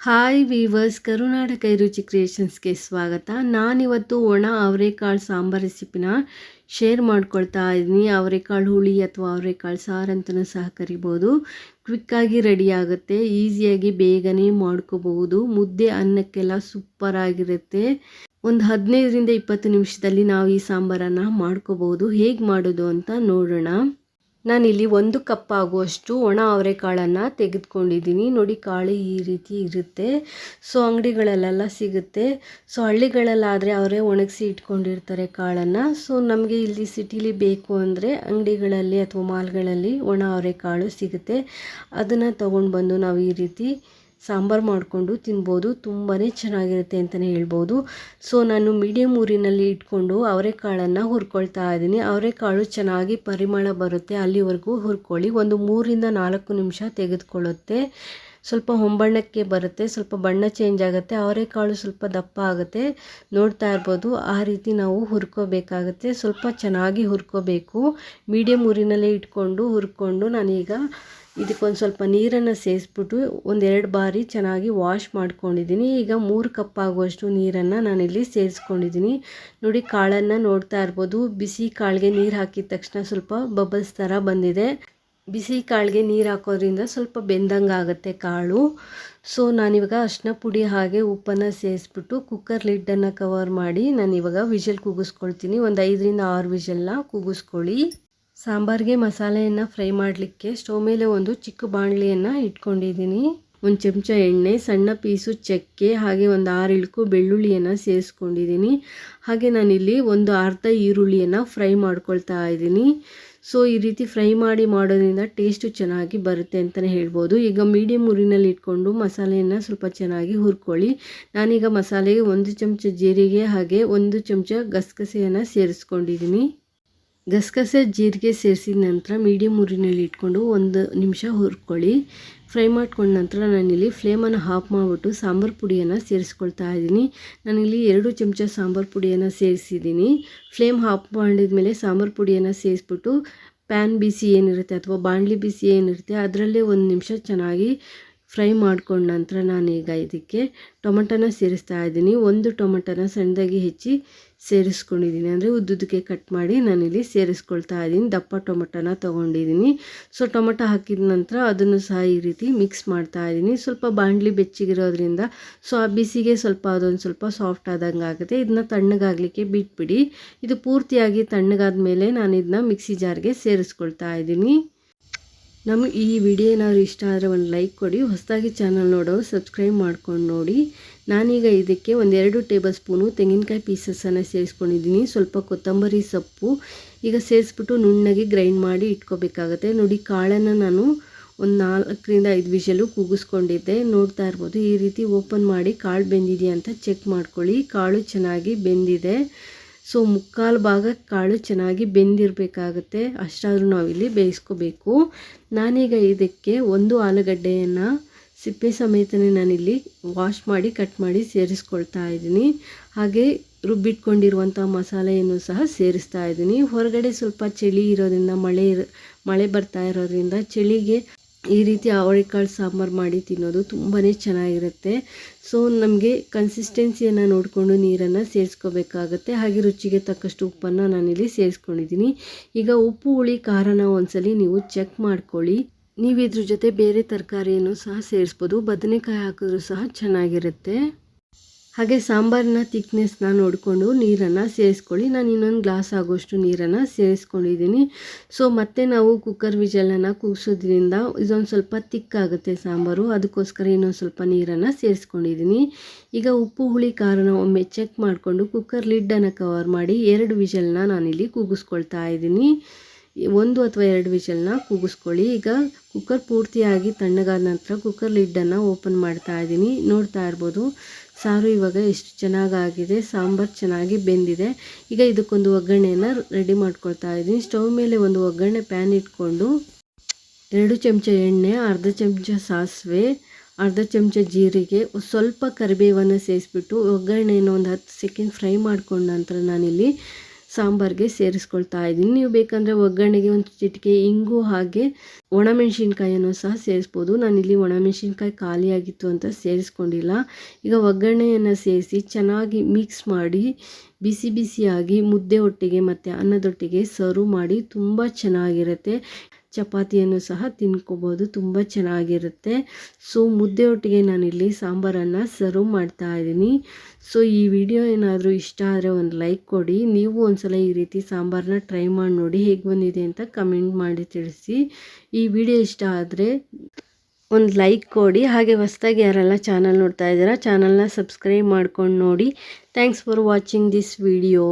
Hi viewers ಕರುನಾಟಕ ರುಚಿ ಕ್ರಿಯೇಷನ್ಸ್ಗೆ ಸ್ವಾಗತ. ನಾನಿವತ್ತು ಒಣ ಅವರೆಕಾಳು ಸಾಂಬಾರ್ ರೆಸಿಪಿನ ಶೇರ್ ಮಾಡ್ಕೊಳ್ತಾ ಇದ್ದೀನಿ. ಅವರೆಕಾಳು ಹುಳಿ ಅಥವಾ ಅವರೆಕಾಳು ಸಾರು ಅಂತಲೂ ಸಹ ಕರಿಬೋದು. ಕ್ವಿಕ್ಕಾಗಿ ರೆಡಿ ಆಗುತ್ತೆ. ಈಸಿಯಾಗಿ ಬೇಗನೆ ಮಾಡ್ಕೋಬಹುದು. ಮುದ್ದೆ ಅನ್ನಕ್ಕೆಲ್ಲ ಸೂಪರ್ ಆಗಿರುತ್ತೆ. ಒಂದು ಹದಿನೈದರಿಂದ ಇಪ್ಪತ್ತು ನಿಮಿಷದಲ್ಲಿ ನಾವು ಈ ಸಾಂಬಾರನ್ನು ಮಾಡ್ಕೋಬಹುದು. ಹೇಗೆ ಮಾಡೋದು ಅಂತ ನೋಡೋಣ. ನಾನಿಲ್ಲಿ ಒಂದು ಕಪ್ ಆಗುವಷ್ಟು ಒಣ ಅವರೆಕಾಳನ್ನು ತೆಗೆದುಕೊಂಡಿದ್ದೀನಿ. ನೋಡಿ, ಕಾಳು ಈ ರೀತಿ ಇರುತ್ತೆ. ಸೊ, ಅಂಗಡಿಗಳಲ್ಲೆಲ್ಲ ಸಿಗುತ್ತೆ. ಸೊ, ಹಳ್ಳಿಗಳಲ್ಲಾದರೆ ಅವರೇ ಒಣಗಿಸಿ ಇಟ್ಕೊಂಡಿರ್ತಾರೆ ಕಾಳನ್ನು. ಸೊ, ನಮಗೆ ಇಲ್ಲಿ ಸಿಟಿಲಿ ಬೇಕು ಅಂದರೆ ಅಂಗಡಿಗಳಲ್ಲಿ ಅಥವಾ ಮಾಲ್ಗಳಲ್ಲಿ ಒಣ ಅವರೆಕಾಳು ಸಿಗುತ್ತೆ. ಅದನ್ನು ತೊಗೊಂಡು ಬಂದು ನಾವು ಈ ರೀತಿ ಸಾಂಬಾರು ಮಾಡಿಕೊಂಡು ತಿನ್ಬೋದು ತುಂಬಾ ಚೆನ್ನಾಗಿರುತ್ತೆ ಅಂತಲೇ ಹೇಳ್ಬೋದು. ಸೊ ನಾನು ಮೀಡಿಯಮ್ ಊರಿನಲ್ಲಿ ಇಟ್ಕೊಂಡು ಅವರೆಕಾಳನ್ನು ಹುರ್ಕೊಳ್ತಾ ಇದ್ದೀನಿ. ಅವರೆಕಾಳು ಚೆನ್ನಾಗಿ ಪರಿಮಳ ಬರುತ್ತೆ, ಅಲ್ಲಿವರೆಗೂ ಹುರ್ಕೊಳ್ಳಿ. ಒಂದು ಮೂರಿಂದ ನಾಲ್ಕು ನಿಮಿಷ ತೆಗೆದುಕೊಳ್ಳುತ್ತೆ. ಸ್ವಲ್ಪ ಹೊಂಬಣ್ಣಕ್ಕೆ ಬರುತ್ತೆ, ಸ್ವಲ್ಪ ಬಣ್ಣ ಚೇಂಜ್ ಆಗುತ್ತೆ. ಅವರೆಕಾಳು ಸ್ವಲ್ಪ ದಪ್ಪ ಆಗುತ್ತೆ. ನೋಡ್ತಾ ಇರ್ಬೋದು, ಆ ರೀತಿ ನಾವು ಹುರ್ಕೋಬೇಕಾಗುತ್ತೆ. ಸ್ವಲ್ಪ ಚೆನ್ನಾಗಿ ಹುರ್ಕೋಬೇಕು. ಮೀಡಿಯಮ್ ಊರಿನಲ್ಲೇ ಇಟ್ಕೊಂಡು ಹುರ್ಕೊಂಡು ನಾನೀಗ ಇದಕ್ಕೊಂದು ಸ್ವಲ್ಪ ನೀರನ್ನು ಸೇರಿಸ್ಬಿಟ್ಟು ಒಂದೆರಡು ಬಾರಿ ಚೆನ್ನಾಗಿ ವಾಶ್ ಮಾಡ್ಕೊಂಡಿದ್ದೀನಿ. ಈಗ ಮೂರು ಕಪ್ ಆಗುವಷ್ಟು ನೀರನ್ನು ನಾನಿಲ್ಲಿ ಸೇರಿಸ್ಕೊಂಡಿದ್ದೀನಿ ನೋಡಿ, ಕಾಳನ್ನು ನೋಡ್ತಾ ಇರ್ಬೋದು. ಬಿಸಿ ಕಾಳಿಗೆ ನೀರು ಹಾಕಿದ ತಕ್ಷಣ ಸ್ವಲ್ಪ ಬಬಲ್ಸ್ ಥರ ಬಂದಿದೆ. ಬಿಸಿ ಕಾಳಿಗೆ ನೀರು ಹಾಕೋದ್ರಿಂದ ಸ್ವಲ್ಪ ಬೆಂದಂಗೆ ಆಗುತ್ತೆ ಕಾಳು. ಸೊ, ನಾನಿವಾಗ ಅರ್ಶಿನ ಪುಡಿ ಹಾಗೆ ಉಪ್ಪನ್ನು ಸೇರಿಸ್ಬಿಟ್ಟು ಕುಕ್ಕರ್ ಲಿಡ್ಡನ್ನು ಕವರ್ ಮಾಡಿ ನಾನಿವಾಗ ವಿಷಲ್ ಕೂಗಿಸ್ಕೊಳ್ತೀನಿ ಒಂದು ಐದರಿಂದ ಆರು ವಿಷಲ್ನ ಕೂಗಿಸ್ಕೊಳ್ಳಿ ಸಾಂಬಾರಿಗೆ ಮಸಾಲೆಯನ್ನು ಫ್ರೈ ಮಾಡಲಿಕ್ಕೆ ಸ್ಟವ್ ಮೇಲೆ ಒಂದು ಚಿಕ್ಕ ಬಾಣಲಿಯನ್ನು ಇಟ್ಕೊಂಡಿದ್ದೀನಿ. ಒಂದು ಚಮಚ ಎಣ್ಣೆ, ಸಣ್ಣ ಪೀಸು ಚಕ್ಕೆ, ಹಾಗೆ ಒಂದು ಆರು ಇಳ್ಕು ಬೆಳ್ಳುಳ್ಳಿಯನ್ನು ಸೇರಿಸ್ಕೊಂಡಿದ್ದೀನಿ. ಹಾಗೆ ನಾನಿಲ್ಲಿ ಒಂದು ಅರ್ಧ ಈರುಳ್ಳಿಯನ್ನು ಫ್ರೈ ಮಾಡ್ಕೊಳ್ತಾ ಇದ್ದೀನಿ. ಸೊ, ಈ ರೀತಿ ಫ್ರೈ ಮಾಡಿ ಮಾಡೋದ್ರಿಂದ ಟೇಸ್ಟು ಚೆನ್ನಾಗಿ ಬರುತ್ತೆ ಅಂತಲೇ ಹೇಳ್ಬೋದು. ಈಗ ಮೀಡಿಯಮ್ ಉರಿನಲ್ಲಿ ಇಟ್ಕೊಂಡು ಮಸಾಲೆಯನ್ನು ಸ್ವಲ್ಪ ಚೆನ್ನಾಗಿ ಹುರ್ಕೊಳ್ಳಿ. ನಾನೀಗ ಮಸಾಲೆಗೆ ಒಂದು ಚಮಚ ಜೀರಿಗೆ ಹಾಗೆ ಒಂದು ಚಮಚ ಗಸಗಸೆಯನ್ನು ಸೇರಿಸ್ಕೊಂಡಿದ್ದೀನಿ. ಗಸಗಸೆ ಜೀರಿಗೆ ಸೇರಿಸಿದ ನಂತರ ಮೀಡಿಯಮ್ ಉರಿನಲ್ಲಿ ಇಟ್ಕೊಂಡು ಒಂದು ನಿಮಿಷ ಹುರ್ಕೊಳ್ಳಿ. ಫ್ರೈ ಮಾಡ್ಕೊಂಡ ನಂತರ ನಾನಿಲ್ಲಿ ಫ್ಲೇಮನ್ನು ಹಾಫ್ ಮಾಡಿಬಿಟ್ಟು ಸಾಂಬಾರು ಪುಡಿಯನ್ನು ಸೇರಿಸ್ಕೊಳ್ತಾ ಇದ್ದೀನಿ. ನಾನಿಲ್ಲಿ ಎರಡು ಚಮಚ ಸಾಂಬಾರು ಪುಡಿಯನ್ನು ಸೇರಿಸಿದ್ದೀನಿ. ಫ್ಲೇಮ್ ಹಾಫ್ ಮಾಡಿದ ಮೇಲೆ ಸಾಂಬಾರು ಪುಡಿಯನ್ನು ಸೇರಿಸ್ಬಿಟ್ಟು ಪ್ಯಾನ್ ಬಿಸಿ ಏನಿರುತ್ತೆ ಅಥವಾ ಬಾಣಲಿ ಬಿಸಿ ಏನಿರುತ್ತೆ, ಅದರಲ್ಲೇ ಒಂದು ನಿಮಿಷ ಚೆನ್ನಾಗಿ ಫ್ರೈ ಮಾಡ್ಕೊಂಡ ನಂತರ ನಾನೀಗ ಇದಕ್ಕೆ ಟೊಮೆಟೊನ ಸೇರಿಸ್ತಾ ಇದ್ದೀನಿ. ಒಂದು ಟೊಮೆಟೊನ ಸಣ್ಣದಾಗಿ ಹೆಚ್ಚಿ ಸೇರಿಸ್ಕೊಂಡಿದ್ದೀನಿ. ಅಂದರೆ ಉದ್ದುದಕ್ಕೆ ಕಟ್ ಮಾಡಿ ನಾನಿಲ್ಲಿ ಸೇರಿಸ್ಕೊಳ್ತಾ ಇದ್ದೀನಿ. ದಪ್ಪ ಟೊಮೆಟೊನ ತೊಗೊಂಡಿದ್ದೀನಿ. ಸೊ ಟೊಮೆಟೊ ಹಾಕಿದ ನಂತರ ಅದನ್ನು ಸಹ ಈ ರೀತಿ ಮಿಕ್ಸ್ ಮಾಡ್ತಾ ಇದ್ದೀನಿ. ಸ್ವಲ್ಪ ಬಾಣಲಿ ಬೆಚ್ಚಗಿರೋದ್ರಿಂದ ಸೊ, ಆ ಬಿಸಿಗೆ ಸ್ವಲ್ಪ ಅದೊಂದು ಸ್ವಲ್ಪ ಸಾಫ್ಟ್ ಆದಂಗೆ ಆಗುತ್ತೆ. ಇದನ್ನ ತಣ್ಣಗಾಗಲಿಕ್ಕೆ ಬಿಟ್ಬಿಡಿ. ಇದು ಪೂರ್ತಿಯಾಗಿ ತಣ್ಣಗಾದ ಮೇಲೆ ನಾನು ಇದನ್ನ ಮಿಕ್ಸಿ ಜಾರ್ಗೆ ಸೇರಿಸ್ಕೊಳ್ತಾ ಇದ್ದೀನಿ. ನಮಗೆ ಈ ವಿಡಿಯೋ ಏನಾದರೂ ಇಷ್ಟ ಆದರೆ ಒಂದು ಲೈಕ್ ಕೊಡಿ, ಹೊಸದಾಗಿ ಚಾನಲ್ ನೋಡೋರು ಸಬ್ಸ್ಕ್ರೈಬ್ ಮಾಡ್ಕೊಂಡು ನೋಡಿ. ನಾನೀಗ ಇದಕ್ಕೆ ಒಂದೆರಡು ಟೇಬಲ್ ಸ್ಪೂನು ತೆಂಗಿನಕಾಯಿ ಪೀಸಸನ್ನು ಸೇರಿಸ್ಕೊಂಡಿದ್ದೀನಿ. ಸ್ವಲ್ಪ ಕೊತ್ತಂಬರಿ ಸೊಪ್ಪು, ಈಗ ಸೇರಿಸ್ಬಿಟ್ಟು ನುಣ್ಣಗೆ ಗ್ರೈಂಡ್ ಮಾಡಿ ಇಟ್ಕೋಬೇಕಾಗತ್ತೆ. ನೋಡಿ, ಕಾಳನ್ನು ನಾನು ಒಂದು ನಾಲ್ಕರಿಂದ ಐದು ವಿಷಲು ಕೂಗಿಸ್ಕೊಂಡಿದ್ದೆ. ನೋಡ್ತಾ ಇರ್ಬೋದು, ಈ ರೀತಿ ಓಪನ್ ಮಾಡಿ ಕಾಳು ಬೆಂದಿದೆಯಾ ಅಂತ ಚೆಕ್ ಮಾಡ್ಕೊಳ್ಳಿ. ಕಾಳು ಚೆನ್ನಾಗಿ ಬೆಂದಿದೆ. ಸೊ ಮುಕ್ಕಾಲು ಭಾಗ ಕಾಳು ಚೆನ್ನಾಗಿ ಬೆಂದಿರಬೇಕಾಗತ್ತೆ. ಅಷ್ಟಾದರೂ ನಾವಿಲ್ಲಿ ಬೇಯಿಸ್ಕೋಬೇಕು. ನಾನೀಗ ಇದಕ್ಕೆ ಒಂದು ಆಲೂಗಡ್ಡೆಯನ್ನು ಸಿಪ್ಪೆ ಸಮೇತನೇ ನಾನಿಲ್ಲಿ ವಾಶ್ ಮಾಡಿ ಕಟ್ ಮಾಡಿ ಸೇರಿಸ್ಕೊಳ್ತಾ ಇದ್ದೀನಿ. ಹಾಗೆ ರುಬ್ಬಿಟ್ಕೊಂಡಿರುವಂಥ ಮಸಾಲೆಯನ್ನು ಸಹ ಸೇರಿಸ್ತಾ ಇದ್ದೀನಿ. ಹೊರಗಡೆ ಸ್ವಲ್ಪ ಚಳಿ ಇರೋದ್ರಿಂದ, ಮಳೆ ಮಳೆ ಬರ್ತಾ ಇರೋದ್ರಿಂದ ಚಳಿಗೆ ಈ ರೀತಿ ಅವರೆಕಾಳು ಸಾಂಬಾರು ಮಾಡಿ ತಿನ್ನೋದು ತುಂಬಾ ಚೆನ್ನಾಗಿರುತ್ತೆ. ಸೊ ನಮಗೆ ಕನ್ಸಿಸ್ಟೆನ್ಸಿಯನ್ನು ನೋಡಿಕೊಂಡು ನೀರನ್ನು ಸೇರಿಸ್ಕೋಬೇಕಾಗತ್ತೆ. ಹಾಗೆ ರುಚಿಗೆ ತಕ್ಕಷ್ಟು ಉಪ್ಪನ್ನು ನಾನಿಲ್ಲಿ ಸೇರಿಸ್ಕೊಂಡಿದ್ದೀನಿ. ಈಗ ಉಪ್ಪು, ಹುಳಿ, ಖಾರನ ಒಂದ್ಸಲಿ ನೀವು ಚೆಕ್ ಮಾಡ್ಕೊಳ್ಳಿ. ನೀವು ಇದ್ರ ಜೊತೆ ಬೇರೆ ತರಕಾರಿಯನ್ನು ಸಹ ಸೇರಿಸ್ಬೋದು. ಬದನೆಕಾಯಿ ಹಾಕಿದ್ರೂ ಸಹ ಚೆನ್ನಾಗಿರುತ್ತೆ. ಹಾಗೆ ಸಾಂಬಾರಿನ ತಿಕ್ನೆಸ್ನ ನೋಡಿಕೊಂಡು ನೀರನ್ನು ಸೇರಿಸ್ಕೊಳ್ಳಿ. ನಾನು ಇನ್ನೊಂದು ಗ್ಲಾಸ್ ಆಗೋಷ್ಟು ನೀರನ್ನು ಸೇರಿಸ್ಕೊಂಡಿದ್ದೀನಿ. ಸೊ ಮತ್ತೆ ನಾವು ಕುಕ್ಕರ್ ವಿಜಲನ್ನು ಕೂಗಿಸೋದ್ರಿಂದ ಇದೊಂದು ಸ್ವಲ್ಪ ತಿಕ್ಕಾಗುತ್ತೆ ಸಾಂಬಾರು. ಅದಕ್ಕೋಸ್ಕರ ಇನ್ನೊಂದು ಸ್ವಲ್ಪ ನೀರನ್ನು ಸೇರಿಸ್ಕೊಂಡಿದ್ದೀನಿ. ಈಗ ಉಪ್ಪು, ಹುಳಿ, ಖಾರನ ಒಮ್ಮೆ ಚೆಕ್ ಮಾಡಿಕೊಂಡು ಕುಕ್ಕರ್ ಲಿಡ್ಡನ್ನು ಕವರ್ ಮಾಡಿ ಎರಡು ವಿಜಲನ್ನ ನಾನಿಲ್ಲಿ ಕೂಗಿಸ್ಕೊಳ್ತಾ ಇದ್ದೀನಿ. ಒಂದು ಅಥವಾ ಎರಡು ವಿಷಲ್ನ ಕೂಗಿಸ್ಕೊಳ್ಳಿ. ಈಗ ಕುಕ್ಕರ್ ಪೂರ್ತಿಯಾಗಿ ತಣ್ಣಗಾದ ನಂತರ ಕುಕ್ಕರ್ ಲಿಡ್ಡನ್ನು ಓಪನ್ ಮಾಡ್ತಾ ಇದ್ದೀನಿ. ನೋಡ್ತಾ ಇರ್ಬೋದು. ಸಾರು ಇವಾಗ ಎಷ್ಟು ಚೆನ್ನಾಗಾಗಿದೆ, ಸಾಂಬಾರು ಚೆನ್ನಾಗಿ ಬೆಂದಿದೆ. ಈಗ ಇದಕ್ಕೊಂದು ಒಗ್ಗರಣೆಯನ್ನು ರೆಡಿ ಮಾಡ್ಕೊಳ್ತಾ ಇದ್ದೀನಿ. ಸ್ಟವ್ ಮೇಲೆ ಒಂದು ಒಗ್ಗರಣೆ ಪ್ಯಾನ್ ಇಟ್ಕೊಂಡು ಎರಡು ಚಮಚ ಎಣ್ಣೆ, ಅರ್ಧ ಚಮಚ ಸಾಸಿವೆ, ಅರ್ಧ ಚಮಚ ಜೀರಿಗೆ, ಸ್ವಲ್ಪ ಕರಿಬೇವನ್ನು ಸೇರಿಸ್ಬಿಟ್ಟು ಒಗ್ಗರಣೆಯನ್ನು ಒಂದು ಹತ್ತು ಸೆಕೆಂಡ್ ಫ್ರೈ ಮಾಡ್ಕೊಂಡ ನಂತರ ನಾನಿಲ್ಲಿ ಸಾಂಬಾರಿಗೆ ಸೇರಿಸ್ಕೊಳ್ತಾ ಇದ್ದೀನಿ. ನೀವು ಬೇಕಂದರೆ ಒಗ್ಗರಣೆಗೆ ಒಂದು ಚಿಟಿಕೆ, ಇಂಗು ಹಾಗೆ ಒಣಮೆಣಸಿನ್ಕಾಯನ್ನು ಸಹ ಸೇರಿಸ್ಬೋದು. ನಾನಿಲ್ಲಿ ಒಣಮೆಣಸಿನ್ಕಾಯಿ ಖಾಲಿಯಾಗಿತ್ತು ಅಂತ ಸೇರಿಸ್ಕೊಂಡಿಲ್ಲ. ಈಗ ಒಗ್ಗರಣೆಯನ್ನು ಸೇರಿಸಿ ಚೆನ್ನಾಗಿ ಮಿಕ್ಸ್ ಮಾಡಿ ಬಿಸಿ ಬಿಸಿಯಾಗಿ ಮುದ್ದೆ ಒಟ್ಟಿಗೆ ಮತ್ತು ಅನ್ನದೊಟ್ಟಿಗೆ ಸರ್ವ್ ಮಾಡಿ ತುಂಬ ಚೆನ್ನಾಗಿರುತ್ತೆ. ಚಪಾತಿಯನ್ನು ಸಹ ತಿನ್ಕೋಬೋದು, ತುಂಬ ಚೆನ್ನಾಗಿರುತ್ತೆ. ಸೊ ಮುದ್ದೆ ಒಟ್ಟಿಗೆ ನಾನಿಲ್ಲಿ ಸಾಂಬಾರನ್ನು ಸರ್ವ್ ಮಾಡ್ತಾ ಇದ್ದೀನಿ. ಸೊ ಈ ವಿಡಿಯೋ ಏನಾದರೂ ಇಷ್ಟ ಆದರೆ ಒಂದು ಲೈಕ್ ಕೊಡಿ. ನೀವು ಒಂದ್ಸಲ ಈ ರೀತಿ ಸಾಂಬಾರನ್ನ ಟ್ರೈ ಮಾಡಿ ನೋಡಿ ಹೇಗೆ ಬಂದಿದೆ ಅಂತ ಕಮೆಂಟ್ ಮಾಡಿ ತಿಳಿಸಿ. ಈ ವಿಡಿಯೋ ಇಷ್ಟ ಆದರೆ ಒಂದು ಲೈಕ್ ಕೊಡಿ, ಹಾಗೆ ಹೊಸ್ದಾಗಿ ಯಾರೆಲ್ಲ ಚಾನಲ್ ನೋಡ್ತಾ ಇದ್ದೀರಾ, ಚಾನಲ್ನ ಸಬ್ಸ್ಕ್ರೈಬ್ ಮಾಡ್ಕೊಂಡು ನೋಡಿ. Thanks for watching this video